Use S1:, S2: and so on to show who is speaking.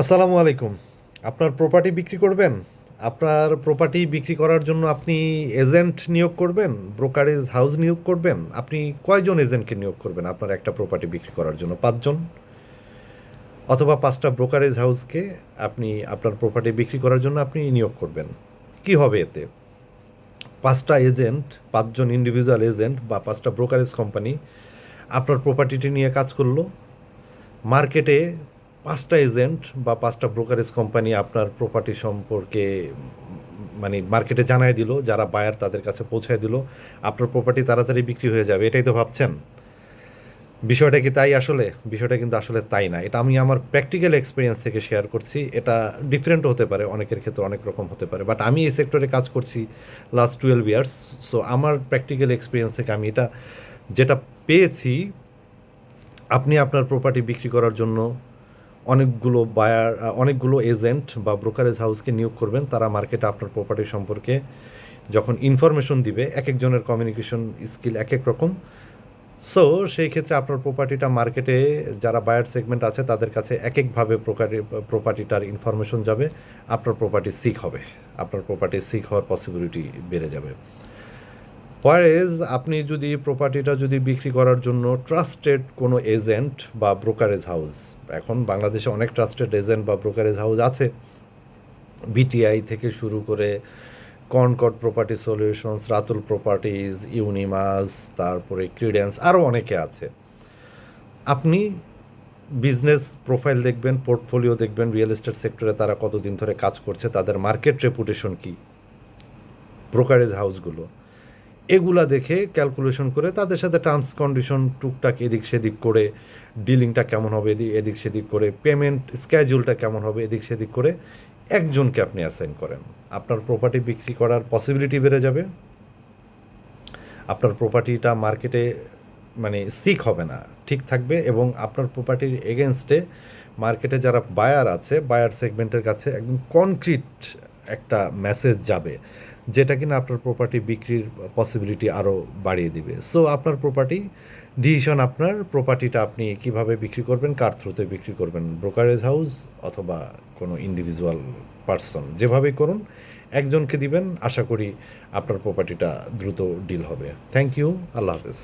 S1: আসসালামু আলাইকুম। আপনার প্রপার্টি বিক্রি করবেন? আপনার প্রপার্টি বিক্রি করার জন্য আপনি এজেন্ট নিয়োগ করবেন? ব্রোকারেজ হাউস নিয়োগ করবেন? আপনি কয়জন এজেন্টকে নিয়োগ করবেন আপনার একটা প্রপার্টি বিক্রি করার জন্য? পাঁচজন? অথবা পাঁচটা ব্রোকারেজ হাউসকে আপনি আপনার প্রপার্টি বিক্রি করার জন্য আপনি নিয়োগ করবেন। কি হবে এতে? পাঁচটা এজেন্ট পাঁচজন ইন্ডিভিজুয়াল এজেন্ট বা পাঁচটা ব্রোকারেজ কোম্পানি আপনার প্রপার্টিটি নিয়ে কাজ করল। মার্কেটে পাঁচটা এজেন্ট বা পাঁচটা ব্রোকারেজ কোম্পানি আপনার প্রপার্টি সম্পর্কে মানে মার্কেটে জানায় দিল, যারা বায়ার তাদের কাছে পৌঁছায় দিল, আপনার প্রপার্টি তাড়াতাড়ি বিক্রি হয়ে যাবে, এটাই তো ভাবছেন? বিষয়টা কি তাই আসলে? বিষয়টা কিন্তু আসলে তাই না। এটা আমি আমার প্র্যাকটিক্যাল এক্সপিরিয়েন্স থেকে শেয়ার করছি। এটা ডিফারেন্ট হতে পারে, অনেকের ক্ষেত্রে অনেক রকম হতে পারে বাট আমি এই সেক্টরে কাজ করছি লাস্ট টুয়েলভ ইয়ার্স সো আমার প্র্যাকটিক্যাল এক্সপিরিয়েন্স থেকে আমি এটা, যেটা পেয়েছি, আপনি আপনার প্রপার্টি বিক্রি করার জন্য অনেকগুলো বায়ার অনেকগুলো এজেন্ট বা ব্রোকারেজ হাউসকে নিয়োগ করবেন। তারা মার্কেটে আপনার প্রপার্টি সম্পর্কে যখন ইনফরমেশন দিবে এক একজনের কমিউনিকেশন স্কিল এক এক রকম। সো সেই ক্ষেত্রে আপনার প্রপার্টিটা মার্কেটে যারা বায়ার সেগমেন্ট আছে, তাদের কাছে এক একভাবে প্রপার্টিটার ইনফরমেশন যাবে। আপনার প্রপার্টি সিক হবে। আপনার প্রপার্টি সিক হওয়ার পসিবিলিটি বেড়ে যাবে। ওয়ারেজ আপনি যদি প্রপার্টিটা যদি বিক্রি করার জন্য ট্রাস্টেড কোনো এজেন্ট বা ব্রোকারেজ হাউস এখন বাংলাদেশে অনেক ট্রাস্টেড এজেন্ট বা ব্রোকারেজ হাউস আছে। বিটিআই থেকে শুরু করে Concord property solutions Ratul properties ইউনিমাস তারপরে ক্রিডেন্স আরও অনেকে আছে। আপনি বিজনেস প্রোফাইল দেখবেন পোর্টফোলিও দেখবেন রিয়েল এস্টেট সেক্টরে তারা কতদিন ধরে কাজ করছে, তাদের মার্কেট রেপুটেশন কী? ব্রোকারেজ হাউসগুলো এগুলা দেখে ক্যালকুলেশন করে তাদের সাথে টার্মস কন্ডিশন টুকটাক এদিক সেদিক করে ডিলিংটা কেমন হবে এদিক সেদিক করে পেমেন্ট স্ক্যাজুলটা কেমন হবে, এদিক সেদিক করে একজনকে আপনি অ্যাসাইন করেন। আপনার প্রপার্টি বিক্রি করার পসিবিলিটি বেড়ে যাবে। আপনার প্রপার্টিটা মার্কেটে মানে সিক হবে না, ঠিক থাকবে এবং আপনার প্রপার্টির এগেনস্টে মার্কেটে যারা বায়ার আছে বায়ার সেগমেন্টের কাছে একদম কনক্রিট একটা মেসেজ যাবে, যেটা কিনা আপনার প্রপার্টি বিক্রির পসিবিলিটি আরও বাড়িয়ে দিবে। সো আপনার প্রপার্টি ডিসিশন আপনার প্রপার্টিটা আপনি কীভাবে বিক্রি করবেন, কার থ্রুতে বিক্রি করবেন? ব্রোকারেজ হাউস অথবা কোনো ইন্ডিভিজুয়াল পার্সন যেভাবে করুন, একজনকে দিবেন, আশা করি আপনার প্রপার্টিটা দ্রুত ডিল হবে। থ্যাংক ইউ আল্লাহ হাফেজ।